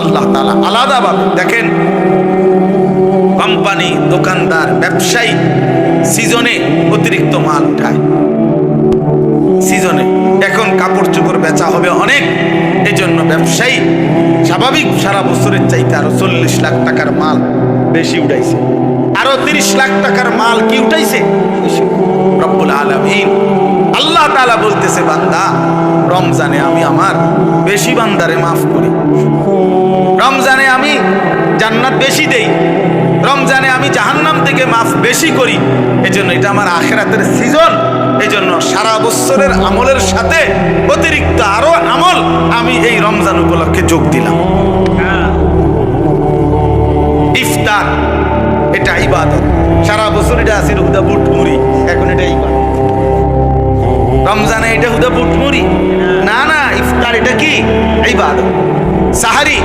আল্লাহ তালা আলাদাভাবে দেখেন কোম্পানি দোকানদার, ব্যবসায়ী সিজনে অতিরিক্ত মাল উঠায়। সিজনে এখন কাপড় চোপড় বেচা হবে অনেক এই জন্য ব্যবসায়ী স্বাভাবিক সারা বছরের চাইতে আরও চল্লিশ লাখ টাকার মাল বেশি উঠাইছে। আরও তিরিশ লাখ টাকার মাল কি উঠাইছে? আল্লাহ তাআলা বলতেছে, বান্দা রমজানে আমি আমার বেশি বান্দারে মাফ করি। রমজানে আমি জান্নাত বেশি দেই। রমজানে আমি জাহান্নাম থেকে মাফ বেশি করি। এজন্য এটা আমার আখেরাতের সিজন এজন্য সারা বছরের আমলের সাথে অতিরিক্ত আরও আমল আমি এই রমজান উপলক্ষে যোগ দিলাম। ইফতার, এটা ইবাদত। সারা বছর এটা আছে হুদা বুট মুড়ি এখন এটা ইবাদত। রমজানে এটা হুদা বুট মুড়ি না না, ইফতার এটা কি? ইবাদত সাহারি,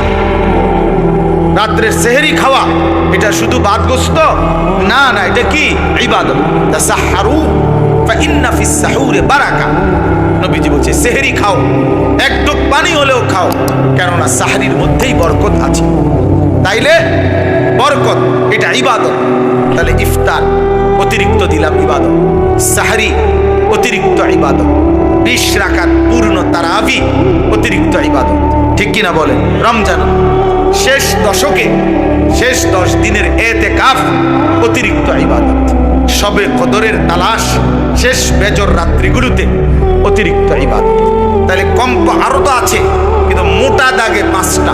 রাত্রের সেহেরি খাওয়া, এটা শুধু বাদগ্রস্ত? না না, এটা কি? ইবাদত সাহুরে বারাকা। নবীজি বলছে, সেহেরি খাও, এক টুক পানি হলেও খাও, কেননা সাহারির মধ্যেই বরকত আছে। তাইলে বরকত, এটা ইবাদত। তাহলে ইফতার, অতিরিক্ত দিলাম ইবাদত। সাহারি, অতিরিক্ত ইবাদত। বিশ রাকাত পূর্ণ তারাবি, অতিরিক্ত ইবাদত। ঠিক কিনা বলেন? রমজান। শেষ দশকে, শেষ দশ দিনের এতে কাফ অতিরিক্ত ইবাদত। সবে কদরের তালাশ, শেষ বেজর রাত্রিগুলোতে অতিরিক্ত ইবাদত। তাহলে কম্প আরও তো আছে, কিন্তু মোটা দাগে পাঁচটা।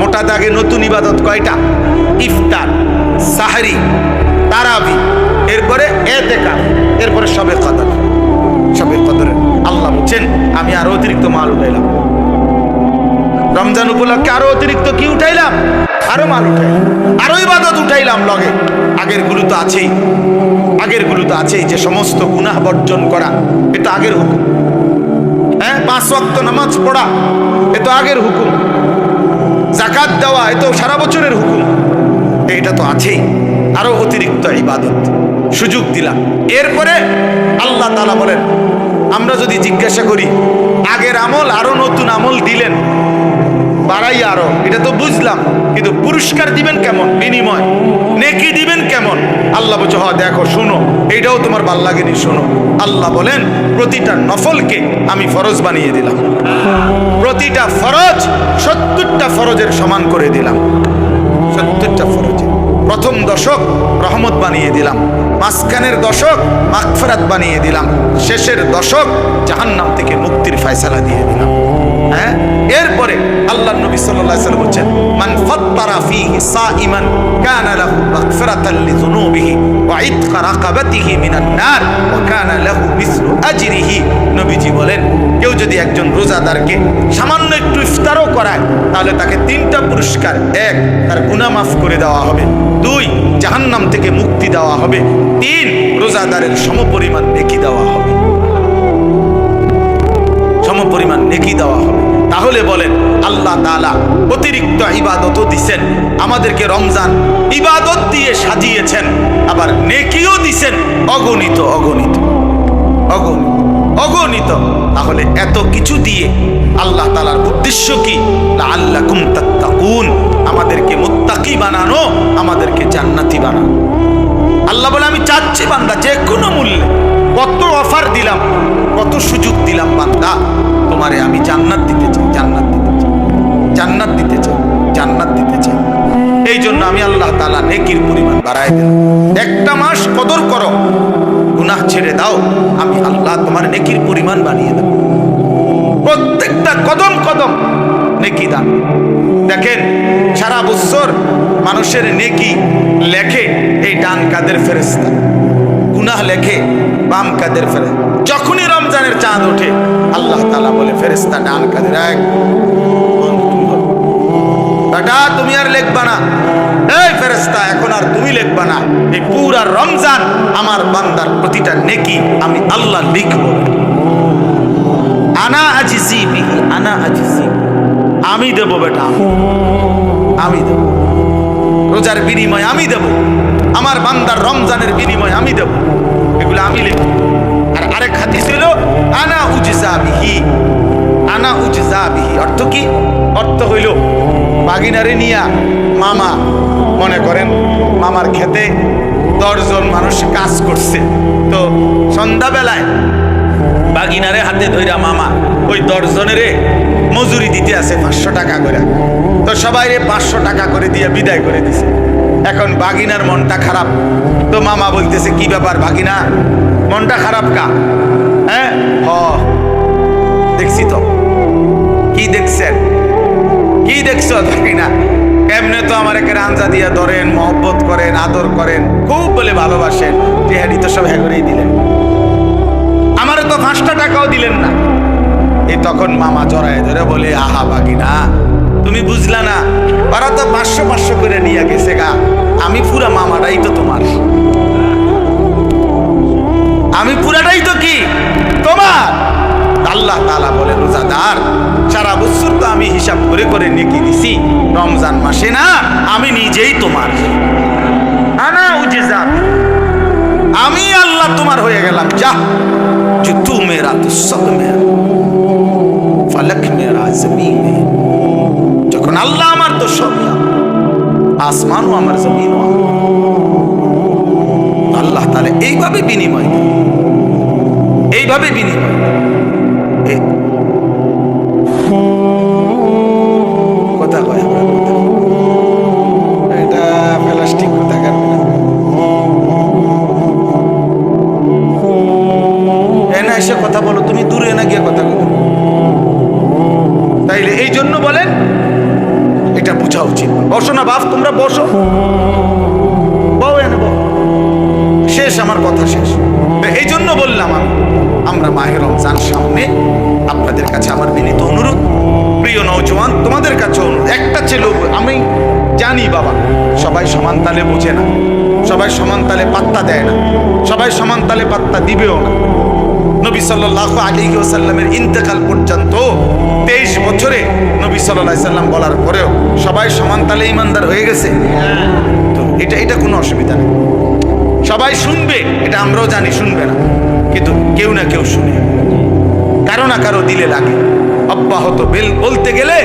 মোটা দাগে নতুন ইবাদত কয়টা? ইফতার, সাহারি, তারাবি। রমজান উপলক্ষে আরও অতিরিক্ত কি উঠাইলাম? আরও মাল উঠাইলাম। আরও ইবাদত উঠাইলাম লগে। আগেরগুলো তো আছেই। আগেরগুলো তো আছেই যে সমস্ত গুনাহ বর্জন করা এটা আগের হুকুম। হ্যাঁ পাঁচ ওয়াক্ত নামাজ পড়া, এ তো আগের হুকুম। জাকাত দেওয়া, এ তো সারা বছরের হুকুম। এটা তো আছেই। আরও অতিরিক্ত ইবাদত। সুযোগ দিলাম। এরপরে আল্লাহ তালা বলেন, আমরা যদি জিজ্ঞাসা করি, আগের আমল আরও নতুন আমল দিলেন? বাড়াই আরও। এটা তো বুঝলাম, কিন্তু পুরস্কার দিবেন কেমন? বিনিময়। নেকি দিবেন কেমন? আল্লাহ বলছে হ দেখো, শোনো, এইটাও তোমার ভালো লাগেনি, শোনো। আল্লাহ বলেন, প্রতিটা নফলকে আমি ফরজ বানিয়ে দিলাম। প্রতিটা ফরজ সত্তরটা ফরজের সমান করে দিলাম। সত্তরটা ফরজে। প্রথম দশক রহমত বানিয়ে দিলাম। মাঝখানের দশক মাগফেরাত বানিয়ে দিলাম। শেষের দশক জাহান্নাম থেকে মুক্তির ফয়সালা দিয়ে দিলাম। হ্যাঁ? কেউ যদি একজন রোজাদারকে সামান্য একটু ইফতারও করায়, তাহলে তাকে তিনটা পুরস্কার, এক, তার গুনাহ মাফ করে দেওয়া হবে, দুই, জাহান্নাম থেকে মুক্তি দেওয়া হবে, তিন, রোজাদারের সমপরিমাণ নেকি দেওয়া হবে। সমপরিমাণ নেকি দেওয়া হবে। তাহলে বলেন আল্লাহ তাআলা অতিরিক্ত ইবাদতও দিছেন। আমাদেরকে রমজান ইবাদত দিয়ে সাজিয়েছেন, আবার নেকিও দিছেন। অগণিত অগণিত অগণিত অগণিত। তাহলে এত কিছু দিয়ে আল্লাহ তালার উদ্দেশ্য কি? আল্লাহ তাত্তাকুন। আমাদেরকে মুত্তাকি বানানো, আমাদেরকে জান্নাতি বানানো। আল্লাহ বলে, আমি চাচ্ছি বান্দা যে কোনো মূল্যে কত অফার দিলাম, কত সুযোগ দিলাম বান্দা, তোমারে আমি জান্নাত দিতে চাই, জান্নাত জান্নাত দিতে চাই জান্নাত দিতে চাই এই জন্য আমি আল্লাহ তালা নেকির পরিমাণ বাড়াই দিলাম। একটা মাস কদর করো, গুনাহ ছেড়ে দাও, আমি আল্লাহ তোমার নেকির পরিমাণ বানিয়ে দেব। প্রত্যেকটা কদম কদম নেকি দান। দেখেন, সারা বছর মানুষের নেকি লেখে এই ডান কাদের ফেরেস্তা গুনাহ লেখে বাম কাদের ফেরে যখনই রমজানের চাঁদ ওঠে, আল্লাহ তালা বলে ফেরেস্তা ডান কাদের এক বেটা তুমি আর লেখবা না। এই ফেরেস্তা এখন আর তুমি লেখবা না। এই পুরা রমজান আমার বান্দার প্রতিটা নেকি আমি আল্লাহ লিখব। আনা আজিজি বিহি, আনা আজিজি। আমি দেব বেটা। আমি। দেব। রোজার বিনিময় আমি দেব। আমার বান্দার রমজানের বিনিময় আমি দেব। এগুলো আমি লিখব। আর আরেক হাতি ছিল আনা উজজা বিহি, আনা উজজা বিহি। অর্থ কি? অর্থ হইল বাগিনারে নিয়া মামা, মনে করেন মামার খেতে দশজন মানুষ কাজ করছে। তো সন্ধ্যাবেলায় বাগিনারে হাতে ধইরা মামা ওই দশজনেরে মজুরি দিতে আছে পাঁচশো টাকা করে। তো সবাই রে পাঁচশো টাকা করে দিয়ে বিদায় করে দিছে। এখন বাগিনার মনটা খারাপ। তো মামা বলতেছে, কি ব্যাপার বাগিনা? মনটা খারাপ কা? হ্যাঁ? হ, দেখছি তো। কি দেখছেন? কি দেখছ বাগিনা এমনি তো আমার একে রাঞ্জা দিয়া ধরেন, মহব্বত করেন, আদর করেন, খুব বলে ভালোবাসেন টেহারি তো সব হ্যাঁ দিলেন। আমারে তো পাঁচটা টাকাও দিলেন না। এই তখন মামা জড়ায় ধরে বলে, আহা বাগিনা, তুমি বুঝলা না, ওরা তো পাঁচশো পাঁচশো করে নিয়ে গেছে গা, আমি পুরা মামাটাই তো তোমার। আমি পুরাটাই তো কি? তোমার? আল্লাহ তালা বলে, রোজাদার রমজান মাসে না, আমি নিজেই তোমার। আমি আল্লাহ তোমার হয়ে গেলাম। যা যে তু মেরা তো সব মেরা, ফলক মেরা, জমিন যখন আল্লাহ আমার তো সব আসমানও আমার, জমিনও আল্লাহ তাহলে এইভাবে বিনিময় এইভাবে বিনিময় এই জন্য বলেন, এটা বোঝা উচিত। বসো না বাপ, তোমরা বসো। বউ এনে শেষ, আমার কথা শেষ। এই জন্য বললাম আমি, আমরা মাহে রমজান সামনে আপনাদের কাছে আমার বিনীত অনুরোধ। প্রিয় নৌজওয়ান তোমাদের কাছে অনুরোধ। একটা ছিল, আমি জানি বাবা, সবাই সমান তালে বোঝে না। সবাই সমান তালে পাত্তা দেয় না। সবাই সমান তালে পাত্তা দিবেও না। নবী সাল্লাহ আলী ওসাল্লামের ইন্তেকাল পর্যন্ত তেইশ বছরে নবী সাল্লাহ সাল্লাম বলার পরেও সবাই সমান তালে ইমানদার হয়ে গেছে। তো এটা এটা কোনো অসুবিধা নেই। সবাই শুনবে, এটা আমরাও জানি, শুনবে না। কিন্তু কেউ না কেউ শুনে। কারও না কারও দিলে লাগে। অব্যাহত বেল বলতে গেলে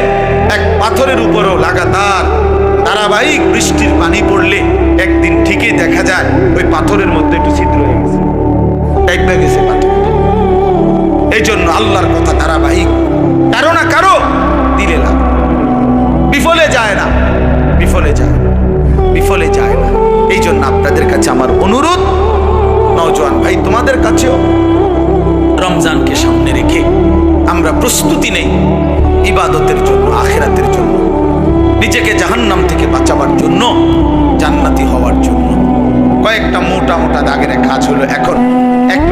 এক পাথরের উপরও লাগাতার ধারাবাহিক বৃষ্টির পানি পড়লে একদিন ঠিকই দেখা যায়, ওই পাথরের মধ্যে একটু জন্য আল্লাহর কথা ধারাবাহিক। কারও না কারও দিলে না বিফলে যায় না। বিফলে যায় না। বিফলে যায় না। এই জন্য আপনাদের কাছে আমার অনুরোধ, নওজোয়ান ভাই, তোমাদের কাছেও রমজানকে সামনে রেখে আমরা প্রস্তুতি নেই ইবাদতের জন্য, আখেরাতের জন্য, নিজেকে জাহান্নাম থেকে বাঁচাবার জন্য, জান্নাতি হওয়ার জন্য। কয়েকটা মোটা মোটা দাগের কাজ হলো এখন।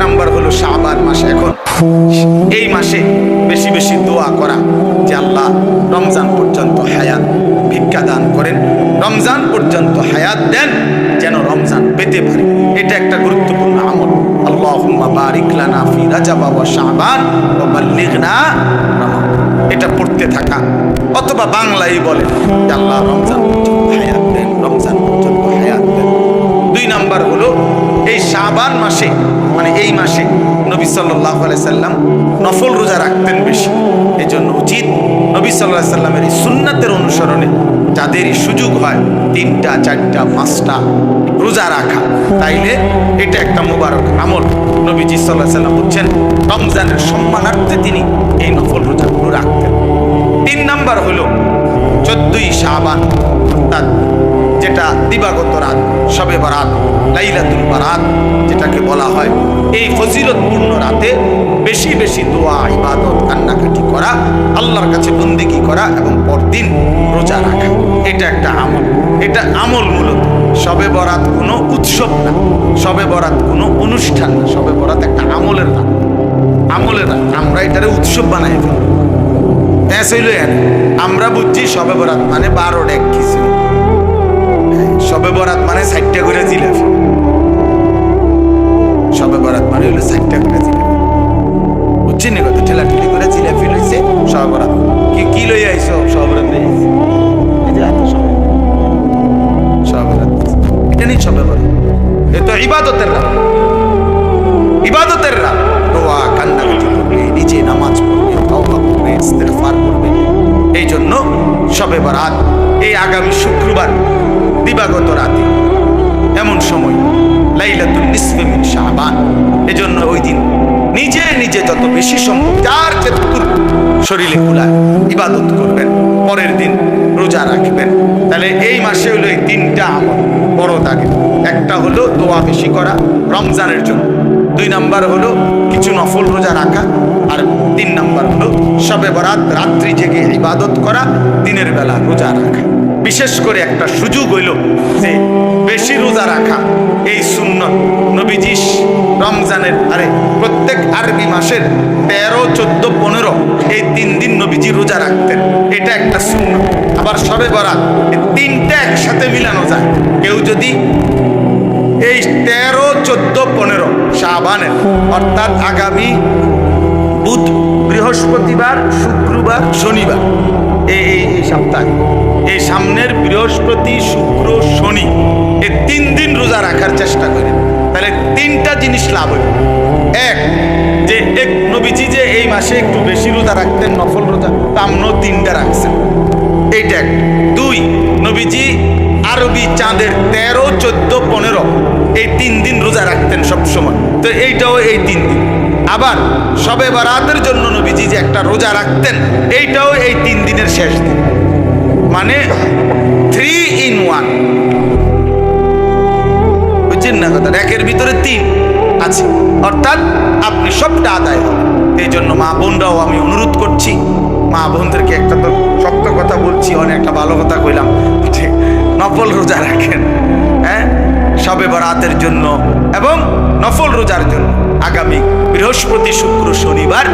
নাম্বার হলো শাবান মাস। এখন এই মাসে বেশি বেশি দোয়া করা যে আল্লাহ রমজান পর্যন্ত হায়াত ভিক্ষা দান করেন, রমজান পর্যন্ত হায়াত দেন যেন রমজান পেতে পারে। এটা একটা গুরুত্বপূর্ণ আমল। আল্লাহুম্মা বারিক লানা ফি রাজাব ওয়া শাবান ওয়া বাল্লিগনা এটা পড়তে থাকা। অথবা বাংলায় বলেন যে আল্লাহ রমজান পর্যন্ত হায়াত দেন, রমজান পর্যন্ত হায়াত দেন। দুই নাম্বার হলো এই শাবান মাসে মানে এই মাসে নবী সাল্লাহ সাল্লাম নফল রোজা রাখতেন বেশি। এই জন্য উচিত নবী সাল্লাহ সাল্লামের এই সুন্নাতের অনুসরণে যাদেরই সুযোগ হয় তিনটা, চারটা, পাঁচটা রোজা রাখা। তাইলে এটা একটা মুবারক আমল। নবীজি সাল্লাহ সাল্লাম বলছেন, রমজানের সম্মানার্থে তিনি এই নফল রোজাগুলো রাখতেন। তিন নাম্বার হলো চোদ্দই শাবান, অর্থাৎ যেটা দিবাগত রাত, সবে বারাত, লাইলাতুল বারাত, যেটাকে বলা হয় এই ফজিলতপূর্ণ রাতে বেশি বেশি দোয়া, ইবাদত, কান্নাকাটি করা, আল্লাহর কাছে বন্দিগি করা এবং পরদিন রোজা রাখা। এটা একটা আমল। এটা আমল মূলত। সবে বরাত কোনো উৎসব না। সবে বরাত কোনো অনুষ্ঠান না। সবে বরাত একটা আমলের রাত। আমলের রাত। আমরা এটারে উৎসব বানাই ফেলি। আমরা বুঝছি সবে বরাত মানে বারো এক কিছু সবে বরাত মানে সাইটটা করে জিলাপি সবে বরাত মানে হলো সাইটটা করে জিলাপি বুঝছি কথা? ঠেলা ঠেলি করে জিলাপি শরীরে কুলায় ইবাদত করবেন, পরের দিন রোজা রাখবেন। তাহলে এই মাসে হলো এই তিনটা আমল, বড় দাগে একটা হলো দোয়া বেশি করা, রমজানের জন্য। দুই নাম্বার হলো কিছু নফল রোজা রাখা, আর তিন নাম্বার হলো সবে বরাত, রাত্রি জেগে ইবাদত করা, দিনের বেলা রোজা রাখা। বিশেষ করে একটা সুযোগ হইল যে বেশি রোজা রাখা, এই সুন্নত নবীজি রমজানের আরে প্রত্যেক আরবি মাসের তেরো, চোদ্দ, পনেরো, এই তিন দিন নবীজি রোজা রাখতেন। এটা একটা শূন্য আবার সবে বরাত তিনটা একসাথে মিলানো যায়। কেউ যদি এই তেরো চোদ্দ, পনেরো শাহবানের অর্থাৎ আগামী বুধ, বৃহস্পতিবার, শুক্রবার, শনিবার। এই সপ্তাহে। এই সামনের বৃহস্পতি, শুক্র, শনি এই তিন দিন রোজা রাখার চেষ্টা করেন। তাহলে তিনটা জিনিস লাভ হইল। এক, যে এক নবীজি যে এই মাসে একটু বেশি রোজা রাখতেন, নফল রোজা, তা আমরাও তিনটা রাখছেন এইটা একটা। দুই, নবীজি আরবি চাঁদের তেরো, চোদ্দ, পনেরো, এই তিন দিন রোজা রাখতেন সব সময় তো এইটাও এই তিন দিন। আবার সবে বারাতের জন্য নবীজি যে একটা রোজা রাখতেন, এইটাও এই তিন দিনের শেষ দিন। মানে থ্রি ইন ওয়ান বুঝছেন না কথা একের ভিতরে তিন আছে। অর্থাৎ আপনি সবটা আদায় হবেন এই জন্য মা বোনরাও আমি অনুরোধ করছি, মা বোনদেরকে একটা তো শক্ত কথা বলছি, অনেকটা ভালো কথা কইলাম। নফল রোজা রাখেন হ্যাঁ? সবে বরাতের জন্য এবং নফল রোজার জন্য। আগামী বৃহস্পতি শুক্র শনিবার